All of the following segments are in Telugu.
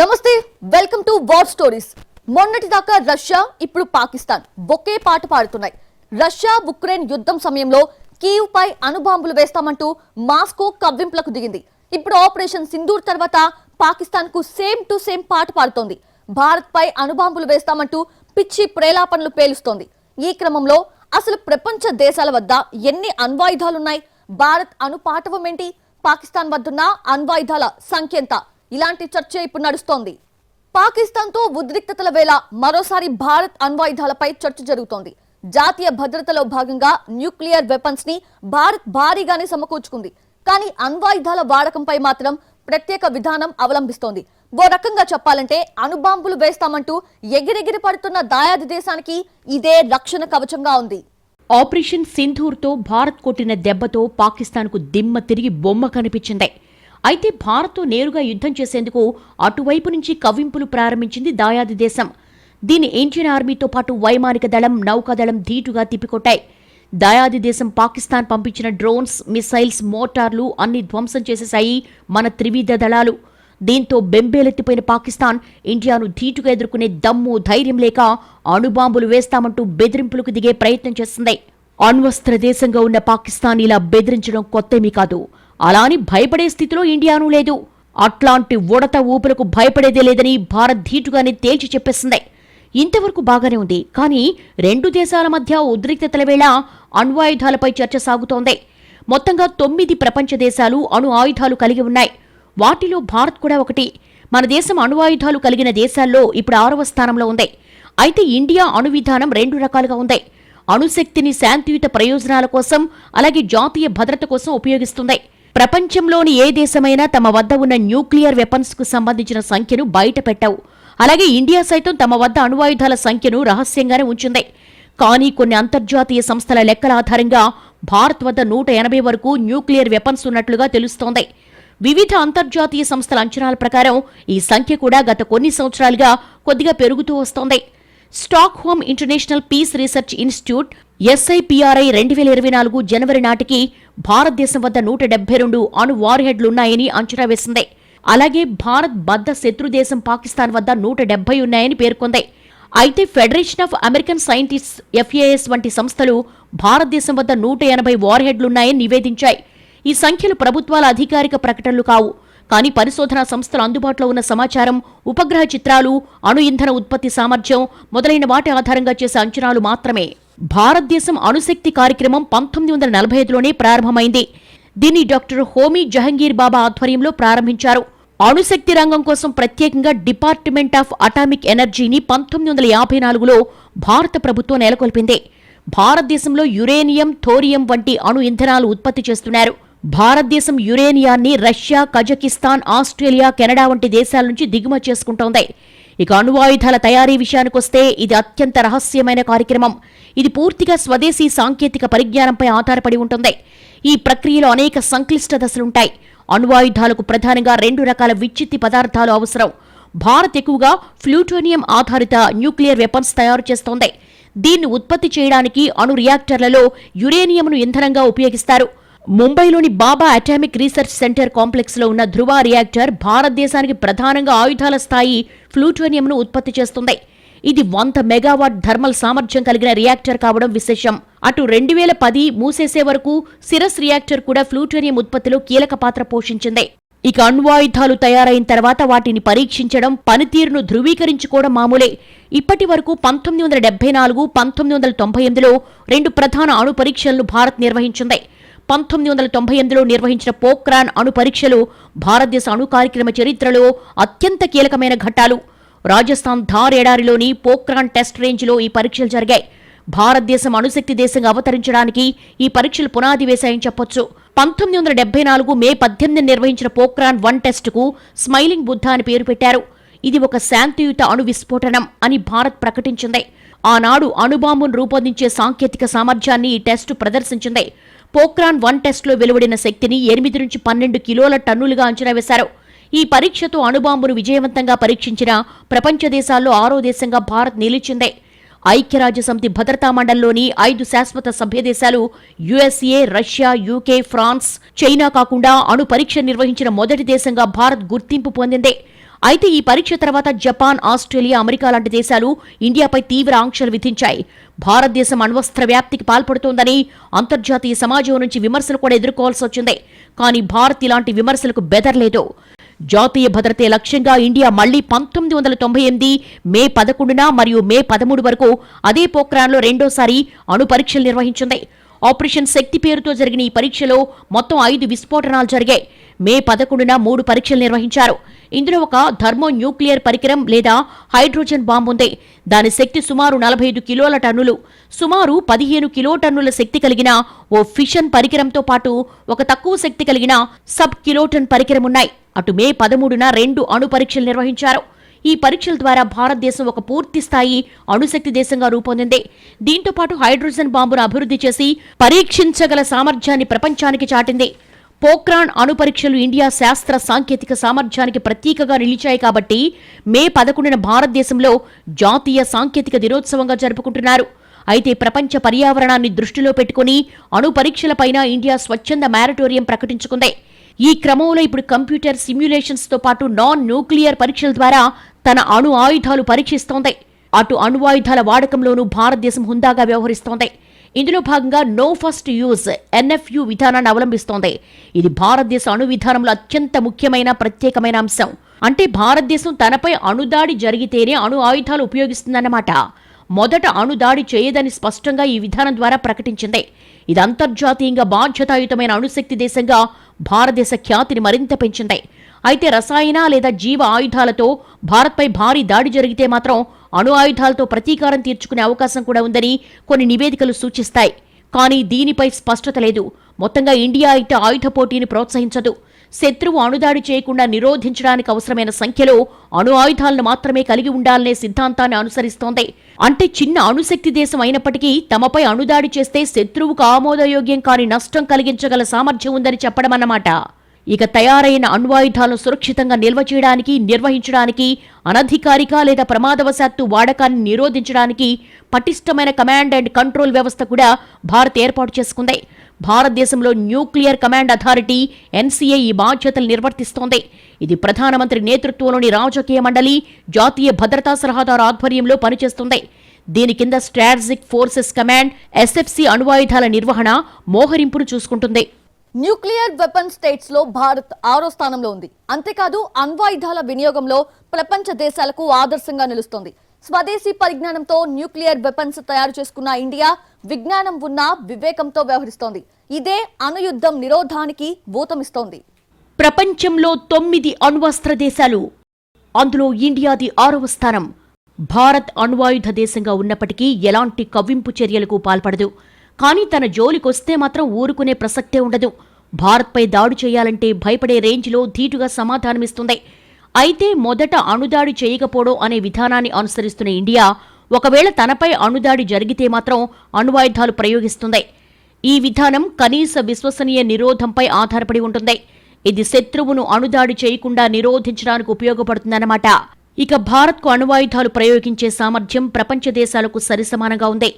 నమస్తే వెల్కమ్ టు వార్ స్టోరీస్. మొన్నటి దాకా రష్యా ఇప్పుడు పాకిస్తాన్ ఒకే పాట పాడుతున్నాయి. రష్యా ఉక్రెయిన్ యుద్ధం సమయంలో కీవ్ పై అణుబాంబులు వేస్తామంటూ మాస్కో కవ్వింపులకు దిగింది. ఇప్పుడు ఆపరేషన్ సింధూర్ తర్వాత పాకిస్తాన్కు సేమ్ టు సేమ్ పాట పాడుతోంది. భారత్ పై అణుబాంబులు వేస్తామంటూ పిచ్చి ప్రేలాపనలు పేలుస్తోంది. ఈ క్రమంలో అసలు ప్రపంచ దేశాల వద్ద ఎన్ని అణ్వాయుధాలున్నాయి? భారత్ అణుపాటవం ఏంటి పాకిస్తాన్ వద్దున్న అణ్వాయుధాల సంఖ్య ఎంత? ఇలాంటి చర్చ ఇప్పుడు నడుస్తోంది. పాకిస్తాన్తో ఉద్రిక్తతల వేళ మరోసారి భారత్ అణ్వాయుధాలపై చర్చ జరుగుతోంది. జాతీయ భద్రతలో భాగంగా న్యూక్లియర్ వెపన్స్ని భారత్ భారీగానే సమకూర్చుకుంది. కానీ అణ్వాయుధాల వాడకంపై మాత్రం ప్రత్యేక విధానం అవలంబిస్తోంది. ఓ రకంగా చెప్పాలంటే అణుబాంబులు వేస్తామంటూ ఎగిరెగిరి పడుతున్న దాయాది దేశానికి ఇదే రక్షణ కవచంగా ఉంది. ఆపరేషన్ సింధూర్తో భారత్ కొట్టిన దెబ్బతో పాకిస్తాన్కు దిమ్మ తిరిగి బొమ్మ కనిపించింది. అయితే భారత్తో నేరుగా యుద్ధం చేసేందుకు అటువైపు నుంచి కవ్వింపులు ప్రారంభించింది దాయాది దేశం. దీని ఇండియన్ ఆర్మీతో పాటు వైమానిక దళం నౌకాదళం ధీటుగా తిప్పికొట్టాయి. దాయాది దేశం పాకిస్తాన్ పంపించిన డ్రోన్స్ మిసైల్స్ మోటార్లు అన్ని ధ్వంసం చేసేశాయి మన త్రివిధ దళాలు. దీంతో బెంబేలెత్తిపోయిన పాకిస్తాన్ ఇండియాను ధీటుగా ఎదుర్కొనే దమ్ము ధైర్యం లేక అణుబాంబులు వేస్తామంటూ బెదిరింపులకు దిగే ప్రయత్నం చేస్తుంది. అణ్వస్త్ర దేశంగా ఉన్న పాకిస్తాన్ ఇలా బెదిరించడం కొత్తేమీ కాదు. అలాని భయపడే స్థితిలో ఇండియాను లేదు. అట్లాంటి ఉడత ఊపులకు భయపడేదే లేదని భారత్ ధీటుగానే తేల్చి చెప్పేసింది. ఇంతవరకు బాగానే ఉంది. కానీ రెండు దేశాల మధ్య ఉద్రిక్తతల వేళ అణ్వాయుధాలపై చర్చ సాగుతోంది. మొత్తంగా తొమ్మిది ప్రపంచ దేశాలు అణు ఆయుధాలు కలిగి ఉన్నాయి. వాటిలో భారత్ కూడా ఒకటి. మన దేశం అణు ఆయుధాలు కలిగిన దేశాల్లో ఇప్పుడు ఆరవ స్థానంలో ఉంది. అయితే ఇండియా అణు విధానం రెండు రకాలుగా ఉంది. అణుశక్తిని శాంతియుత ప్రయోజనాల కోసం అలాగే జాతీయ భద్రత కోసం ఉపయోగిస్తుంది. ప్రపంచంలోని ఏ దేశమైనా తమ వద్ద ఉన్న న్యూక్లియర్ వెపన్స్కు సంబంధించిన సంఖ్యను బయట పెట్టవు. అలాగే ఇండియా సైతం తమ వద్ద అణువాయుధాల సంఖ్యను రహస్యంగానే ఉంచింది. కానీ కొన్ని అంతర్జాతీయ సంస్థల లెక్కల ఆధారంగా భారత్ వద్ద నూట ఎనభై వరకు న్యూక్లియర్ వెపన్స్ ఉన్నట్లుగా తెలుస్తోంది. వివిధ అంతర్జాతీయ సంస్థల అంచనాల ప్రకారం ఈ సంఖ్య కూడా గత కొన్ని సంవత్సరాలుగా కొద్దిగా పెరుగుతూ వస్తోంది. Stockholm International Peace Research Institute SIPRI రెండు వేల ఇరవై నాలుగు జనవరి నాటికి భారతదేశం వద్ద నూట డెబ్బై రెండు అణు వార్హెడ్లున్నాయని అంచనా వేసింది. అలాగే భారత్ బద్ద శత్రు దేశం పాకిస్తాన్ వద్ద నూట డెబ్బై ఉన్నాయని పేర్కొంది. అయితే Federation of American Scientists FAS వంటి సంస్థలు భారతదేశం వద్ద నూట ఎనభై వార్హెడ్లున్నాయని నివేదించాయి. ఈ సంఖ్యలు ప్రభుత్వాల అధికారిక ప్రకటనలు కావు. కానీ పరిశోధనా సంస్థలు అందుబాటులో ఉన్న సమాచారం ఉపగ్రహ చిత్రాలు అణు ఇంధన ఉత్పత్తి సామర్థ్యం మొదలైన వాటి ఆధారంగా చేసే అంచనాలు మాత్రమే. భారతదేశం అణుశక్తి కార్యక్రమం పంతొమ్మిది వందల నలభై ఐదులోనే ప్రారంభమైంది. దీన్ని డాక్టర్ హోమీ జహంగీర్ బాబా ఆధ్వర్యంలో ప్రారంభించారు. అణుశక్తి రంగం కోసం ప్రత్యేకంగా డిపార్ట్మెంట్ ఆఫ్ అటామిక్ ఎనర్జీని పంతొమ్మిది వందల యాభై నాలుగులో భారత ప్రభుత్వం నెలకొల్పింది. భారతదేశంలో యురేనియం థోరియం వంటి అణు ఇంధనాలు ఉత్పత్తి చేస్తున్నారు. భారతదేశం యురేనియాన్ని రష్యా కజకిస్తాన్ ఆస్ట్రేలియా కెనడా వంటి దేశాల నుంచి దిగుమతి చేసుకుంటోంది. ఇక అణువాయుధాల తయారీ విషయానికొస్తే ఇది అత్యంత రహస్యమైన కార్యక్రమం. ఇది పూర్తిగా స్వదేశీ సాంకేతిక పరిజ్ఞానంపై ఆధారపడి ఉంటుంది. ఈ ప్రక్రియలో అనేక సంక్లిష్ట దశలుంటాయి అణువాయుధాలకు ప్రధానంగా రెండు రకాల విచ్చిత్తి పదార్థాలు అవసరం. భారత్ ఎక్కువగా ఫ్లూటోనియం ఆధారిత న్యూక్లియర్ వెపన్స్ తయారు చేస్తోంది. దీన్ని ఉత్పత్తి చేయడానికి అణు రియాక్టర్లలో యురేనియంను ఇంధనంగా ఉపయోగిస్తారు. ముంబైలోని బాబా అటామిక్ రీసెర్చ్ సెంటర్ కాంప్లెక్స్లో ఉన్న ధృవ రియాక్టర్ భారతదేశానికి ప్రధానంగా ఆయుధాల స్థాయి ఫ్లూటోనియంను ఉత్పత్తి చేస్తుంది. ఇది వంద మెగావాట్ థర్మల్ సామర్థ్యం కలిగిన రియాక్టర్ కావడం విశేషం. అటు రెండు వేల పది మూసేసే వరకు సిరస్ రియాక్టర్ కూడా ఫ్లూటోనియం ఉత్పత్తిలో కీలక పాత్ర పోషించింది. ఇక అణ్వాయుధాలు తయారైన తర్వాత వాటిని పరీక్షించడం పనితీరును ధృవీకరించుకోవడం మామూలే. ఇప్పటి వరకు పంతొమ్మిది వందల డెబ్బై నాలుగు పంతొమ్మిది వందల తొంభై ఎనిమిదిలో రెండు ప్రధాన అణు పరీక్షలను భారత్ నిర్వహించింది. పంతొమ్మిది వందల తొంభై ఎనిమిదిలో నిర్వహించిన పోక్రాన్ అణు పరీక్షలు భారతదేశ అణు కార్యక్రమ చరిత్రలో అత్యంత కీలకమైన ఘట్టాలు. రాజస్థాన్ ధార్ ఎడారిలోని పోక్రాన్ టెస్ట్ రేంజ్లో ఈ పరీక్షలు జరిగాయి. భారతదేశం అణుశక్తి దేశంగా అవతరించడానికి ఈ పరీక్షలు పునాది వేశాయని చెప్పొచ్చు. పంతొమ్మిది వందల డెబ్బై నాలుగు మే పద్దెనిమిది నిర్వహించిన పోక్రాన్ వన్ టెస్టుకు స్మైలింగ్ బుద్ధ అని పేరు పెట్టారు. ఇది ఒక శాంతియుత అణు విస్ఫోటనం అని భారత్ ప్రకటించింది. ఆనాడు అణుబాంబును రూపొందించే సాంకేతిక సామర్థ్యాన్ని ఈ టెస్టు ప్రదర్శించింది. పోక్రాన్ వన్ టెస్ట్లో వెలువడిన శక్తిని ఎనిమిది నుంచి పన్నెండు కిలోల టన్నులుగా అంచనా వేశారు. ఈ పరీక్షతో అణుబాంబును విజయవంతంగా పరీక్షించిన ప్రపంచ దేశాల్లో ఆరో దేశంగా భారత్ నిలిచిందే. ఐక్యరాజ్యసమితి భద్రతా మండలిలోని ఐదు శాశ్వత సభ్య దేశాలు USA Russia UK France China కాకుండా అణు పరీక్ష నిర్వహించిన మొదటి దేశంగా భారత్ గుర్తింపు పొందింది. అయితే ఈ పరీక్ష తర్వాత జపాన్ ఆస్ట్రేలియా అమెరికా లాంటి దేశాలు ఇండియాపై తీవ్ర ఆంక్షలు విధించాయి. భారతదేశం అణ్వస్త్ర వ్యాప్తికి పాల్పడుతోందని అంతర్జాతీయ సమాజం నుంచి విమర్శలు కూడా ఎదుర్కోవాల్సి వచ్చింది. కానీ భారత్ ఇలాంటి విమర్శలకు బెదరలేదు. జాతీయ భద్రతే లక్ష్యంగా ఇండియా మళ్ళీ పంతొమ్మిది వందల తొంభై ఎనిమిది మే పదకొండున మరియు మే పదమూడు వరకు అదే పోఖ్రాన్లో రెండోసారి అణు పరీక్షలు నిర్వహించింది. ఆపరేషన్ శక్తి పేరుతో జరిగిన ఈ పరీక్షలో మొత్తం ఐదు విస్ఫోటనాలు జరిగాయి. మే పదకొండున మూడు పరీక్షలు నిర్వహించారు. ఇందులో ఒక థర్మో న్యూక్లియర్ పరికరం లేదా హైడ్రోజన్ బాంబు ఉంది. దాని శక్తి సుమారు నలభై ఐదు కిలోల టన్నులు. సుమారు పదిహేను కిలో టన్నుల శక్తి కలిగిన ఓ ఫిషన్ పరికరంతో పాటు ఒక తక్కువ శక్తి కలిగిన సబ్ కిలోటన్ పరికరం ఉన్నాయి. అటు మే పదమూడున రెండు అణు పరీక్షలు నిర్వహించారు. ఈ పరీక్షల ద్వారా భారతదేశం ఒక పూర్తి స్థాయి అణుశక్తి దేశంగా రూపొందింది. దీంతో పాటు హైడ్రోజన్ బాంబును అభివృద్ధి చేసి పరీక్షించగల సామర్థ్యాన్ని ప్రపంచానికి చాటింది. పోక్రాన్ అణు పరీక్షలు ఇండియా శాస్త్ర సాంకేతిక సామర్థ్యానికి ప్రతీకగా నిలిచాయి కాబట్టి మే పదకొండున భారతదేశంలో జాతీయ సాంకేతిక దినోత్సవంగా జరుపుకుంటున్నారు. అయితే ప్రపంచ పర్యావరణాన్ని దృష్టిలో పెట్టుకుని అణు పరీక్షలపైన ఇండియా స్వచ్ఛంద మ్యారటోరియం ప్రకటించుకుంది. ఈ క్రమంలో ఇప్పుడు కంప్యూటర్ సిమ్యులేషన్స్తో పాటు నాన్ న్యూక్లియర్ పరీక్షల ద్వారా తన అణు ఆయుధాలు పరీక్షిస్తోంది. అటు అణువాయుధాల వాడకంలోనూ భారతదేశం హుందాగా వ్యవహరిస్తోంది. ఇందులో భాగంగా నో ఫస్ట్ యూజ్ ఎన్ఎఫ్యు విధానాన్ని అవలంబిస్తోంది. ఇది భారతదేశ అణు విధానంలో అత్యంత ముఖ్యమైన ప్రత్యేకమైన అంశం. అంటే భారతదేశం తనపై అణుదాడి జరిగితేనే అణు ఆయుధాలు ఉపయోగిస్తుందన్నమాట. మొదట అణుదాడి చేయదని స్పష్టంగా ఈ విధానం ద్వారా ప్రకటించింది. ఇది అంతర్జాతీయంగా బాధ్యతాయుతమైన అణుశక్తి దేశంగా భారతదేశ ఖ్యాతిని మరింత పెంచింది. అయితే రసాయన లేదా జీవ ఆయుధాలతో భారత్పై భారీ దాడి జరిగితే మాత్రం అణు ఆయుధాలతో ప్రతీకారం తీర్చుకునే అవకాశం కూడా ఉందని కొన్ని నివేదికలు సూచిస్తాయి. కానీ దీనిపై స్పష్టత లేదు. మొత్తంగా ఇండియా అయితే ఆయుధ పోటీని ప్రోత్సహించదు. శత్రువు అణుదాడి చేయకుండా నిరోధించడానికి అవసరమైన సంఖ్యలో అణు ఆయుధాలను మాత్రమే కలిగి ఉండాలనే సిద్ధాంతాన్ని అనుసరిస్తోంది. అంటే చిన్న అణుశక్తి దేశం అయినప్పటికీ తమపై అణుదాడి చేస్తే శత్రువుకు ఆమోదయోగ్యం కాని నష్టం కలిగించగల సామర్థ్యం ఉందని చెప్పడం అన్నమాట ఇక తయారైన అణ్వాయుధాలను సురక్షితంగా నిల్వ చేయడానికి నిర్వహించడానికి అనధికారిక లేదా ప్రమాదవశాత్తు వాడకాన్ని నిరోధించడానికి పటిష్టమైన కమాండ్ అండ్ కంట్రోల్ వ్యవస్థ కూడా భారత్ ఏర్పాటు చేసుకుంది. భారతదేశంలో న్యూక్లియర్ కమాండ్ అథారిటీ ఎన్సీఏ ఈ బాధ్యతలు నిర్వర్తిస్తోంది. ఇది ప్రధానమంత్రి నేతృత్వంలోని రాజకీయ మండలి జాతీయ భద్రతా సలహాదారు ఆధ్వర్యంలో పనిచేస్తుంది. దీని కింద స్ట్రాటజిక్ ఫోర్సెస్ కమాండ్ ఎస్ఎఫ్సి అణువాయుధాల నిర్వహణ మోహరింపును చూసుకుంటుంది. న్యూక్లియర్ వెపన్ స్టేట్స్లో భారత్ ఆరో స్థానంలో ఉంది. అంతేకాదు అణ్వాయుధాల వినియోగంలో ప్రపంచ దేశాలకు ఆదర్శంగా నిలుస్తోంది. స్వదేశీ పరిజ్ఞానంతో న్యూక్లియర్ వెపన్స్ తయారు చేసుకున్న ఇండియా విజ్ఞానం ఉన్న వివేకంతో వ్యవహరిస్తోంది. ఇదే అణుయుద్ధం నిరోధానికి భూతమిస్తోంది ప్రపంచంలో తొమ్మిది అణ్వస్త్ర దేశాలు. అందులో ఇండియాది ఆరవ స్థానం. భారత్ అణ్వాయుధ దేశంగా ఉన్నప్పటికీ ఎలాంటి కవ్వింపు చర్యలకు పాల్పడదు. కానీ తన జోలికొస్తే మాత్రం ఊరుకునే ప్రసక్తే ఉండదు. భారత్పై దాడి చేయాలంటే భయపడే రేంజ్లో ధీటుగా సమాధానమిస్తుంది. అయితే మొదట అణుదాడి చేయకపోవడం అనే విధానాన్ని అనుసరిస్తున్న ఇండియా ఒకవేళ తనపై అణుదాడి జరిగితే మాత్రం అణువాయుధాలు ప్రయోగిస్తుంది. ఈ విధానం కనీస విశ్వసనీయ నిరోధంపై ఆధారపడి ఉంటుంది. ఇది శత్రువును అణుదాడి చేయకుండా నిరోధించడానికి ఉపయోగపడుతుందన్నమాట. ఇక భారత్కు అణువాయుధాలు ప్రయోగించే సామర్థ్యం ప్రపంచ దేశాలకు సరిసమానంగా ఉంది.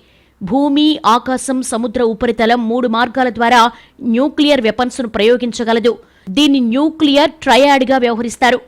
భూమి ఆకాశం సముద్ర ఉపరితలం మూడు మార్గాల ద్వారా న్యూక్లియర్ వెపన్స్ను ప్రయోగించగలదు. దీన్ని న్యూక్లియర్ ట్రయాడ్గా వ్యవహరిస్తారు.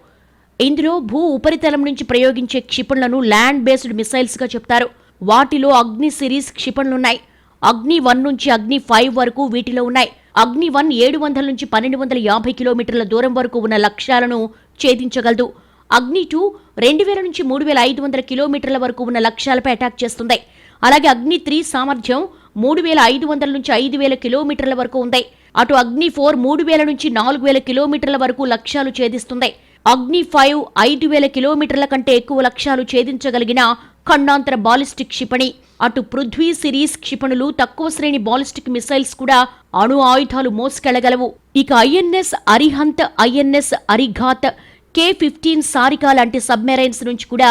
ఇందులో భూ ఉపరితలం నుంచి ప్రయోగించే క్షిపణులను ల్యాండ్ బేస్డ్ మిసైల్స్గా చెప్తారు. వాటిలో అగ్ని సిరీస్ క్షిపణులున్నాయి. అగ్ని వన్ నుంచి అగ్ని ఫైవ్ వరకు వీటిలో ఉన్నాయి. అగ్ని వన్ ఏడు వందల నుంచి పన్నెండు వందల యాభై కిలోమీటర్ల దూరం వరకు ఉన్న లక్ష్యాలను ఛేదించగలదు. అగ్ని టూ రెండు వేల నుంచి మూడు వేల ఐదు వందల కిలోమీటర్ల వరకు ఉన్న లక్ష్యాలపై అటాక్ చేస్తుంది. అలాగే అగ్ని త్రీ సామర్థ్యం మూడు వేల ఐదు వందల నుంచి ఐదు వేల కిలోమీటర్ల వరకు ఉంది. అటు అగ్ని ఫోర్ మూడు వేల నుంచి నాలుగు వేల కిలోమీటర్ల వరకు లక్ష్యాలు ఛేదిస్తుంది. అగ్ని ఫైవ్ ఐదు వేల కిలోమీటర్ల కంటే ఎక్కువ లక్ష్యాలు ఛేదించగలిగిన ఖండాంతర బాలిస్టిక్ క్షిపణి. అటు పృథ్వీ సిరీస్ క్షిపణులు తక్కువ శ్రేణి బాలిస్టిక్ మిసైల్స్ కూడా అణు ఆయుధాలు మోసుకెళ్ళగలవు. ఇక INS Arihant INS Arighat K fifteen Sagarika లాంటి సబ్మెరైన్స్ నుంచి కూడా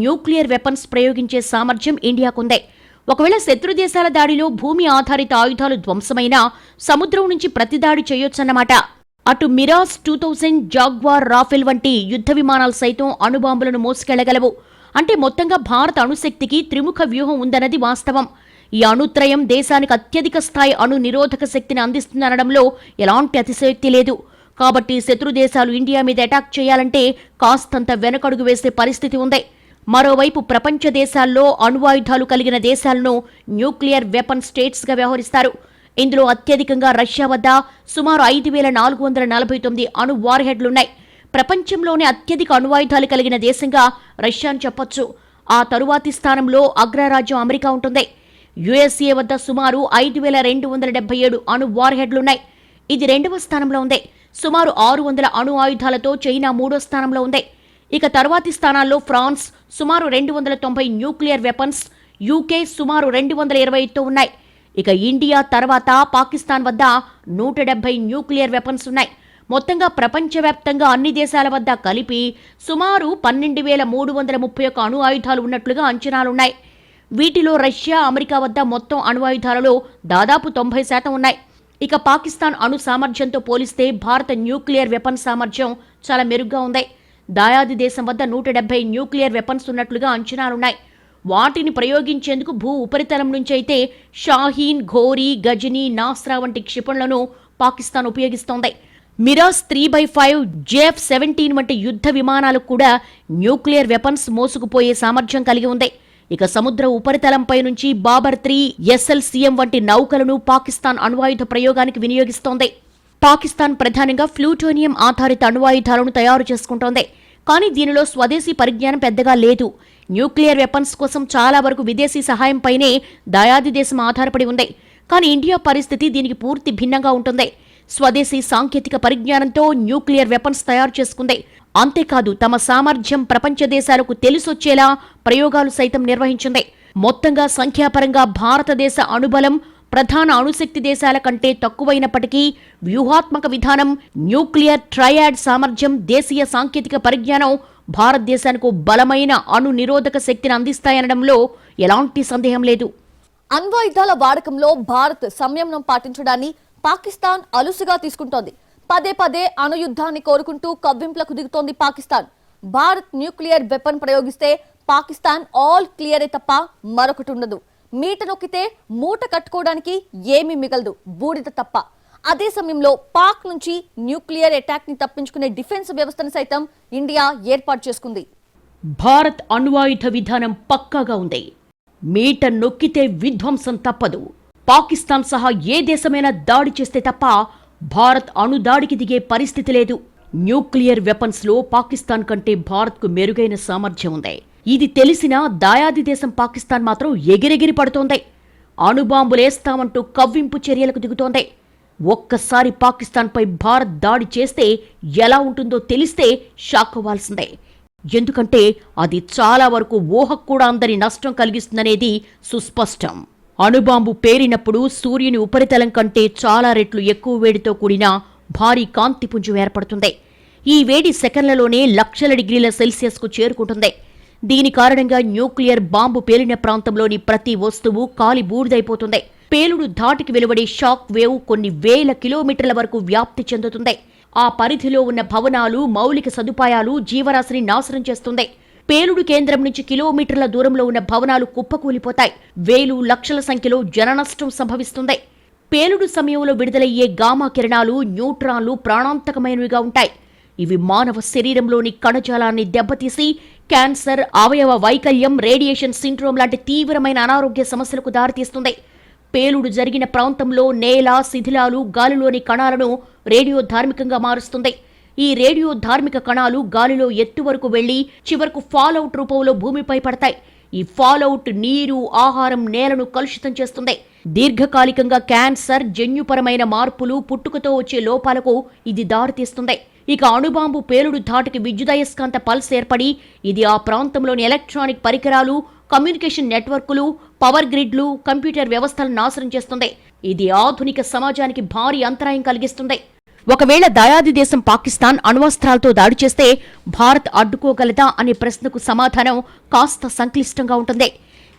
న్యూక్లియర్ వెపన్స్ ప్రయోగించే సామర్థ్యం ఇండియాకుంది. ఒకవేళ శత్రు దేశాల దాడిలో భూమి ఆధారిత ఆయుధాలు ధ్వంసమైనా సముద్రం నుంచి ప్రతిదాడి చేయొచ్చన్నమాట. అటు Mirage two thousand Jaguar Rafale వంటి యుద్ధ విమానాలు సైతం అణుబాంబులను మోసుకెళ్ళగలవు. అంటే మొత్తంగా భారత అణుశక్తికి త్రిముఖ వ్యూహం ఉందన్నది వాస్తవం. ఈ అణుత్రయం దేశానికి అత్యధిక స్థాయి అణు నిరోధక శక్తిని అందిస్తుందనడంలో ఎలాంటి అతిశయోక్తి లేదు. కాబట్టి శత్రు దేశాలు ఇండియా మీద అటాక్ చేయాలంటే కాస్తంత వెనకడుగు వేసే పరిస్థితి ఉంది. మరోవైపు ప్రపంచ దేశాల్లో అణ్వాయుధాలు కలిగిన దేశాలను న్యూక్లియర్ వెపన్ స్టేట్స్గా వ్యవహరిస్తారు. ఇందులో అత్యధికంగా రష్యా వద్ద సుమారు ఐదు వేల నాలుగు వందల నలభై తొమ్మిది అణు వార్హెడ్లున్నాయి. ప్రపంచంలోనే అత్యధిక అణువాయుధాలు కలిగిన దేశంగా రష్యా అని చెప్పొచ్చు. ఆ తరువాతి స్థానంలో అగ్రరాజ్యం అమెరికా ఉంటుంది. యుఎస్ఏ వద్ద సుమారు ఐదు వేల రెండు వందల డెబ్బై ఏడు అణు వార్హెడ్లున్నాయి. ఇది రెండవ స్థానంలో ఉంది. సుమారు ఆరు వందల అణు ఆయుధాలతో చైనా మూడో స్థానంలో ఉంది. ఇక తర్వాతి స్థానాల్లో ఫ్రాన్స్ సుమారు రెండు వందల తొంభై న్యూక్లియర్ వెపన్స్ యూకే సుమారు రెండు వందల ఇరవైతో ఉన్నాయి. ఇక ఇండియా తర్వాత పాకిస్తాన్ వద్ద నూట డెబ్బై న్యూక్లియర్ వెపన్స్ ఉన్నాయి. మొత్తంగా ప్రపంచవ్యాప్తంగా అన్ని దేశాల వద్ద కలిపి సుమారు పన్నెండు వేల మూడు వందల ముప్పై ఒక్క అణు ఆయుధాలు ఉన్నట్లుగా అంచనాలున్నాయి. వీటిలో రష్యా అమెరికా వద్ద మొత్తం అణు ఆయుధాలలో దాదాపు తొంభై శాతం ఉన్నాయి. ఇక పాకిస్తాన్ అణు సామర్థ్యంతో పోలిస్తే భారత న్యూక్లియర్ వెపన్ సామర్థ్యం చాలా మెరుగ్గా ఉంది. దాయాది దేశం వద్ద నూట డెబ్బై న్యూక్లియర్ వెపన్స్ ఉన్నట్లుగా అంచనాలున్నాయి. వాటిని ప్రయోగించేందుకు భూ ఉపరితలం నుంచి అయితే షాహీన్ ఘోరీ గజనీ నాస్రా వంటి క్షిపణులను పాకిస్తాన్ ఉపయోగిస్తోంది. Mirage three by five JF seventeen వంటి యుద్ధ విమానాలకు కూడా న్యూక్లియర్ వెపన్స్ మోసుకుపోయే సామర్థ్యం కలిగి ఉంది. ఇక సముద్ర ఉపరితలంపై నుంచి బాబర్ త్రీ ఎస్ఎల్సీఎం వంటి నౌకలను పాకిస్తాన్ అణ్వాయుధ ప్రయోగానికి వినియోగిస్తోంది. పాకిస్తాన్ ప్రధానంగా ఫ్లూటోనియం ఆధారిత అణ్వాయుధాలను తయారు చేసుకుంటోంది. కానీ దీనిలో స్వదేశీ పరిజ్ఞానం పెద్దగా లేదు. న్యూక్లియర్ వెపన్స్ కోసం చాలా వరకు విదేశీ సహాయంపైనే దయాది దేశం ఆధారపడి ఉంది. కానీ ఇండియా పరిస్థితి దీనికి పూర్తి భిన్నంగా ఉంటుంది. స్వదేశీ సాంకేతిక పరిజ్ఞానంతో న్యూక్లియర్ వెపన్స్ తయారు చేసుకుంది. అంతేకాదు తమ సామర్థ్యం ప్రపంచ దేశాలకు తెలిసొచ్చేలా ప్రయోగాలు సైతం నిర్వహించింది. మొత్తంగా సంఖ్యాపరంగా భారతదేశ అణుబలం ప్రధాన అణుశక్తి దేశాల కంటే తక్కువైనప్పటికీ వ్యూహాత్మక విధానం న్యూక్లియర్ ట్రయాడ్ సామర్థ్యం దేశీయ సాంకేతిక పరిజ్ఞానం భారతదేశానికి బలమైన అణు నిరోధక శక్తిని అందిస్తాయనడంలో ఎలాంటి సందేహం లేదు. అణ్వాయుధాల వాడకంలో భారత్ సంయమనం పాటించడాన్ని పాకిస్తాన్ అలుసుగా తీసుకుంటోంది. పదే పదే అణుయుద్ధాన్ని కోరుకుంటూ కవ్వింపులకు దిగుతోంది పాకిస్తాన్. భారత్ న్యూక్లియర్ వెపన్ ప్రయోగిస్తే పాకిస్తాన్ ఆల్ క్లియరే తప్ప మరొకటి ఉండదు. మీట నొక్కితే మూట కట్టుకోవడానికి ఏమీ మిగలదు బూడిద తప్ప. అదే సమయంలో పాక్ నుంచి న్యూక్లియర్ అటాక్ని తప్పించుకునే డిఫెన్స్ వ్యవస్థను సైతం ఇండియా ఏర్పాటు చేసుకుంది. భారత్ అణ్వాయుధ విధానం పక్కాగా ఉంది. మీట నొక్కితే విధ్వంసం తప్పదు. పాకిస్తాన్ సహా ఏ దేశమైనా దాడి చేస్తే తప్ప భారత్ అణుదాడికి దిగే పరిస్థితి లేదు. న్యూక్లియర్ వెపన్స్లో పాకిస్తాన్ కంటే భారత్కు మెరుగైన సామర్థ్యం ఉంది. ఇది తెలిసినా దాయాది దేశం పాకిస్తాన్ మాత్రం ఎగిరెగిరి పడుతోంది. అణుబాంబులేస్తామంటూ కవ్వింపు చర్యలకు దిగుతోంది. ఒక్కసారి పాకిస్తాన్పై భారత్ దాడి చేస్తే ఎలా ఉంటుందో తెలిస్తే షాక్ అవ్వాల్సిందే. ఎందుకంటే అది చాలా వరకు ఊహకు కూడా అందరి నష్టం కలిగిస్తుందనేది సుస్పష్టం. అణుబాంబు పేరినప్పుడు సూర్యుని ఉపరితలం కంటే చాలా రెట్లు ఎక్కువ వేడితో కూడిన భారీ కాంతిపుంజం ఏర్పడుతుంది. ఈ వేడి సెకన్లలోనే లక్షల డిగ్రీల సెల్సియస్కు చేరుకుంటుంది. దీని కారణంగా న్యూక్లియర్ బాంబు పేలిన ప్రాంతంలోని ప్రతి వస్తువు కాలి బూడిదైపోతుంది. పేలుడు ధాటికి వెలువడే షాక్ వేవ్ కొన్ని వేల కిలోమీటర్ల వరకు వ్యాప్తి చెందుతుంది. ఆ పరిధిలో ఉన్న భవనాలు మౌలిక సదుపాయాలు జీవరాశిని నాశనం చేస్తుంది. పేలుడు కేంద్రం నుంచి కిలోమీటర్ల దూరంలో ఉన్న భవనాలు కుప్పకూలిపోతాయి. వేలు లక్షల సంఖ్యలో జననష్టం సంభవిస్తుంది. పేలుడు సమయంలో విడుదలయ్యే గామా కిరణాలు న్యూట్రాన్లు ప్రాణాంతకమైనవిగా ఉంటాయి. ఇవి మానవ శరీరంలోని కణజాలాన్ని దెబ్బతీసి క్యాన్సర్ అవయవ వైకల్యం రేడియేషన్ సిండ్రోమ్ లాంటి తీవ్రమైన అనారోగ్య సమస్యలకు దారితీస్తుంది. పేలుడు జరిగిన ప్రాంతంలో నేల శిథిలాలు గాలిలోని కణాలను రేడియో ధార్మికంగా మారుస్తుంది. ఈ రేడియో ధార్మిక కణాలు గాలిలో ఎత్తు వరకు వెళ్ళి చివరకు ఫాలౌట్ రూపంలో భూమిపై పడతాయి. ఈ ఫాలౌట్ నీరు ఆహారం నేలను కలుషితం చేస్తుంది. దీర్ఘకాలికంగా క్యాన్సర్ జన్యుపరమైన మార్పులు పుట్టుకతో వచ్చే లోపాలకు ఇది దారితీస్తుంది. ఇక అణుబాంబు పేలుడు ధాటికి విద్యుదయస్కాంత పల్స్ ఏర్పడి ఇది ఆ ప్రాంతంలోని ఎలక్ట్రానిక్ పరికరాలు కమ్యూనికేషన్ నెట్వర్క్లు పవర్ గ్రిడ్లు కంప్యూటర్ వ్యవస్థలను నాశనం చేస్తుంది. ఇది ఆధునిక సమాజానికి భారీ అంతరాయం కలిగిస్తుంది. ఒకవేళ దయాది దేశం పాకిస్తాన్ అణ్వస్త్రాలతో దాడి చేస్తే భారత్ అడ్డుకోగలదా అనే ప్రశ్నకు సమాధానం కాస్త సంక్లిష్టంగా ఉంటుంది.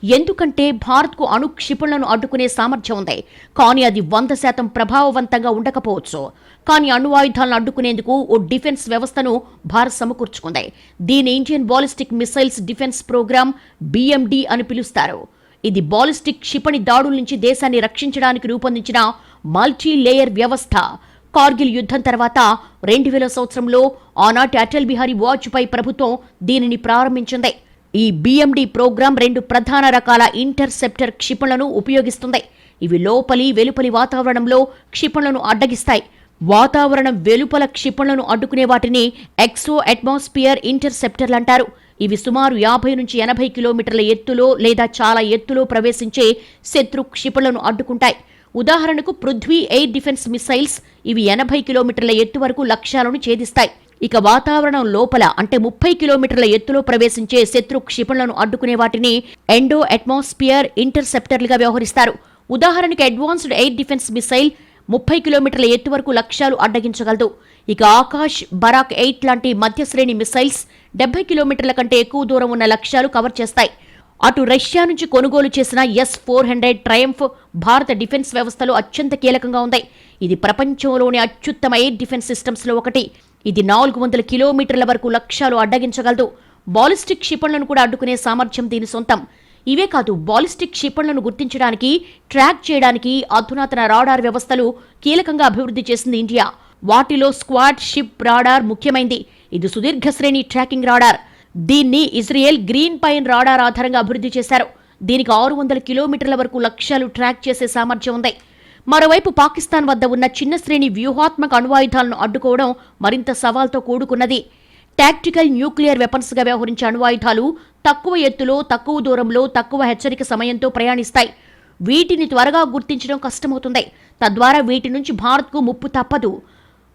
ఎందుకంటే భారత్కు అణు క్షిపణులను అడ్డుకునే సామర్థ్యం ఉంది. కానీ అది వంద శాతం ప్రభావవంతంగా ఉండకపోవచ్చు. కానీ అణు ఆయుధాలను అడ్డుకునేందుకు ఓ డిఫెన్స్ వ్యవస్థను భారత్ సమకూర్చుకుంది. దీని Indian ballistic missiles defence programme BMD అని పిలుస్తారు. ఇది బాలిస్టిక్ క్షిపణి దాడుల నుంచి దేశాన్ని రక్షించడానికి రూపొందించిన మల్టీ లేయర్ వ్యవస్థ. కార్గిల్ యుద్ధం తర్వాత రెండు వేల సంవత్సరంలో ఆనాటి అటల్ బిహారీ వాజ్పేయి ప్రభుత్వం దీనిని ప్రారంభించింది. ఈ బిఎండి ప్రోగ్రాం రెండు ప్రధాన రకాల ఇంటర్సెప్టర్ క్షిపణులను ఉపయోగిస్తుంది. ఇవి లోపలి వెలుపలి వాతావరణంలో క్షిపణులను అడ్డగిస్తాయి. వాతావరణం వెలుపల క్షిపణులను అడ్డుకునే వాటిని ఎక్సో అట్మాస్ఫియర్ ఇంటర్సెప్టర్లు అంటారు. ఇవి సుమారు యాభై నుంచి ఎనభై కిలోమీటర్ల ఎత్తులో లేదా చాలా ఎత్తులో ప్రవేశించే శత్రు క్షిపణులను అడ్డుకుంటాయి. ఉదాహరణకు పృథ్వీ ఎయిర్ డిఫెన్స్ మిసైల్స్ ఇవి ఎనభై కిలోమీటర్ల ఎత్తు వరకు లక్ష్యాలను ఛేదిస్తాయి. ఇక వాతావరణం లోపల అంటే ముప్పై కిలోమీటర్ల ఎత్తులో ప్రవేశించే శత్రు క్షిపణులను అడ్డుకునే వాటిని ఎండో అట్మాస్ఫియర్ ఇంటర్సెప్టర్లుగా వ్యవహరిస్తారు. ఉదాహరణకు అడ్వాన్స్డ్ ఎయిర్ డిఫెన్స్ మిసైల్ ముప్పై కిలోమీటర్ల ఎత్తు వరకు లక్ష్యాలు అడ్డగించగలదు. ఇక ఆకాష్ బరాక్ ఎయిట్ లాంటి మధ్య శ్రేణి మిసైల్స్ డెబ్బై కిలోమీటర్ల కంటే ఎక్కువ దూరం ఉన్న లక్ష్యాలు కవర్ చేస్తాయి. అటు రష్యా నుంచి కొనుగోలు చేసిన ఎస్ ఫోర్ హండ్రెడ్ ట్రయంఫ్ భారత డిఫెన్స్ వ్యవస్థలో అత్యంత కీలకంగా ఉంది. ఇది ప్రపంచంలోని అత్యుత్తమ ఎయిర్ డిఫెన్స్ సిస్టమ్స్లో ఒకటి. ఇది నాలుగు వందల కిలోమీటర్ల వరకు లక్ష్యాలు అడ్డగించగలదు. బాలిస్టిక్ క్షిపణులను కూడా అడ్డుకునే సామర్థ్యం దీని సొంతం. ఇవే కాదు బాలిస్టిక్ క్షిపణులను గుర్తించడానికి ట్రాక్ చేయడానికి అధునాతన రాడార్ వ్యవస్థలు కీలకంగా అభివృద్ధి చేసింది ఇండియా. వాటిలో స్క్వాడ్ షిప్ రాడార్ ముఖ్యమైంది. ఇది సుదీర్ఘ శ్రేణి ట్రాకింగ్ రాడార్. దీన్ని ఇజ్రాయెల్ గ్రీన్ పైన్ రాడార్ ఆధారంగా అభివృద్ధి చేశారు. దీనికి ఆరు వందల కిలోమీటర్ల వరకు లక్ష్యాలు ట్రాక్ చేసే సామర్థ్యం ఉంది. మరోవైపు పాకిస్తాన్ వద్ద ఉన్న చిన్న శ్రేణి వ్యూహాత్మక అణ్వాయుధాలను అడ్డుకోవడం మరింత సవాల్తో కూడుకున్నది. టాక్టికల్ న్యూక్లియర్ వెపన్స్గా వ్యవహరించే అణ్వాయుధాలు తక్కువ ఎత్తులో తక్కువ దూరంలో తక్కువ హెచ్చరిక సమయంతో ప్రయాణిస్తాయి. వీటిని త్వరగా గుర్తించడం కష్టమవుతుంది. తద్వారా వీటి నుంచి భారత్కు ముప్పు తప్పదు.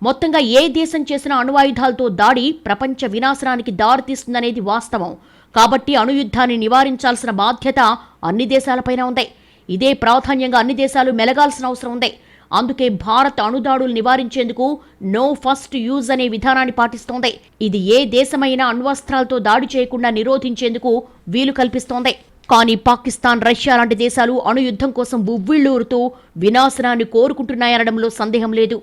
మొత్తంగా ఏ దేశం చేసిన అణువాయుధాలతో దాడి ప్రపంచ వినాశనానికి దారితీస్తుందనేది వాస్తవం. కాబట్టి అణుయుద్ధాన్ని నివారించాల్సిన బాధ్యత అన్ని దేశాలపైన ఉంది. ఇదే ప్రాధాన్యంగా అన్ని దేశాలు మెలగాల్సిన అవసరం ఉంది. అందుకే భారత్ అణుదాడులు నివారించేందుకు నో ఫస్ట్ యూజ్ అనే విధానాన్ని పాటిస్తోంది. ఇది ఏ దేశమైనా అణ్వస్త్రాలతో దాడి చేయకుండా నిరోధించేందుకు వీలు కల్పిస్తోంది. కానీ పాకిస్తాన్ రష్యా లాంటి దేశాలు అణుయుద్ధం కోసం ఉవ్విళ్ళూరుతూ వినాశనాన్ని కోరుకుంటున్నాయనడంలో సందేహం లేదు.